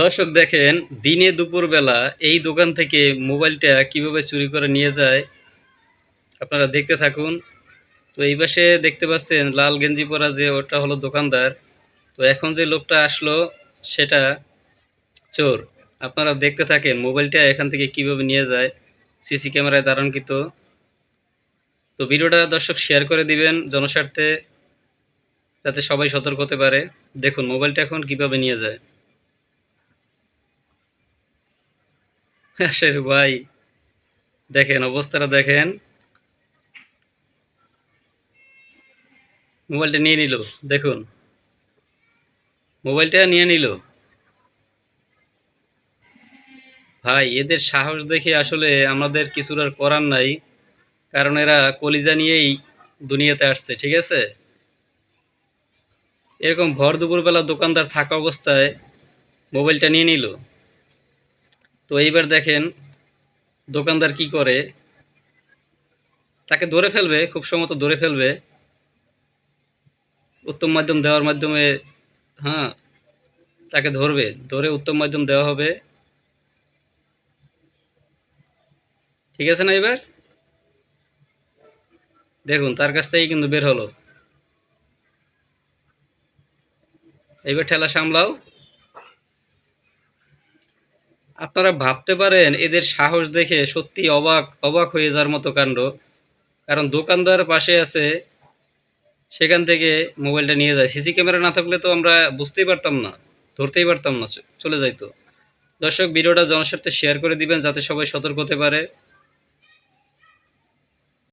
দর্শক দেখেন, দিনে দুপুরবেলা এই দোকান থেকে মোবাইলটা কীভাবে চুরি করে নিয়ে যায়, আপনারা দেখতে থাকুন। তো এই পাশে দেখতে পাচ্ছেন, লাল গেঞ্জি পরা যে ওটা হলো দোকানদার। তো এখন যে লোকটা আসলো, সেটা চোর। আপনারা দেখতে থাকেন, মোবাইলটা এখান থেকে কীভাবে নিয়ে যায়, সিসি ক্যামেরায় ধারণকৃত। তো ভিডিওটা দর্শক শেয়ার করে দিবেন জনস্বার্থে, যাতে সবাই সতর্ক হতে পারে। দেখুন, মোবাইলটা এখন কীভাবে নিয়ে যায়। আসের ভাই, দেখেন, অবস্থাটা দেখেন। মোবাইলটা নিয়ে নিল, দেখুন। মোবাইলটা নিয়ে নিল। ভাই, এদের সাহস দেখে আসলে আমাদের কিছুর আর করার নাই, কারণ এরা কলিজা নিয়েই দুনিয়াতে আসছে, ঠিক আছে? এরকম ভর দুপুরবেলা দোকানদার থাকা অবস্থায় মোবাইলটা নিয়ে নিল। তো এইবার দেখেন দোকানদার কি করে? তাকে ধরে ফেলবে, খুব সম্ভবত ধরে ফেলবে। উত্তম মাধ্যম দেওয়ার মাধ্যমে হ্যাঁ তাকে ধরবে। ধরে উত্তম মাধ্যম দেওয়া হবে। ঠিক আছে না এবার? দেখুন, তার কাছ থেকেই কিন্তু বের হলো। এবার ঠেলা সামলাও। আপনারা ভাবতে পারেন, এদের সাহস দেখে সত্যি অবাক অবাক হয়ে যাওয়ার মতো কাণ্ড। কারণ দোকানদার পাশে আছে, সেখান থেকে মোবাইলটা নিয়ে যায়। সিসি ক্যামেরা না থাকলে তো আমরা বুঝতেই পারতাম না, ধরতেই পারতাম না, চলে যাইতো। দর্শক, ভিডিওটা জনস্বার্থে শেয়ার করে দিবেন যাতে সবাই সতর্ক হতে পারে।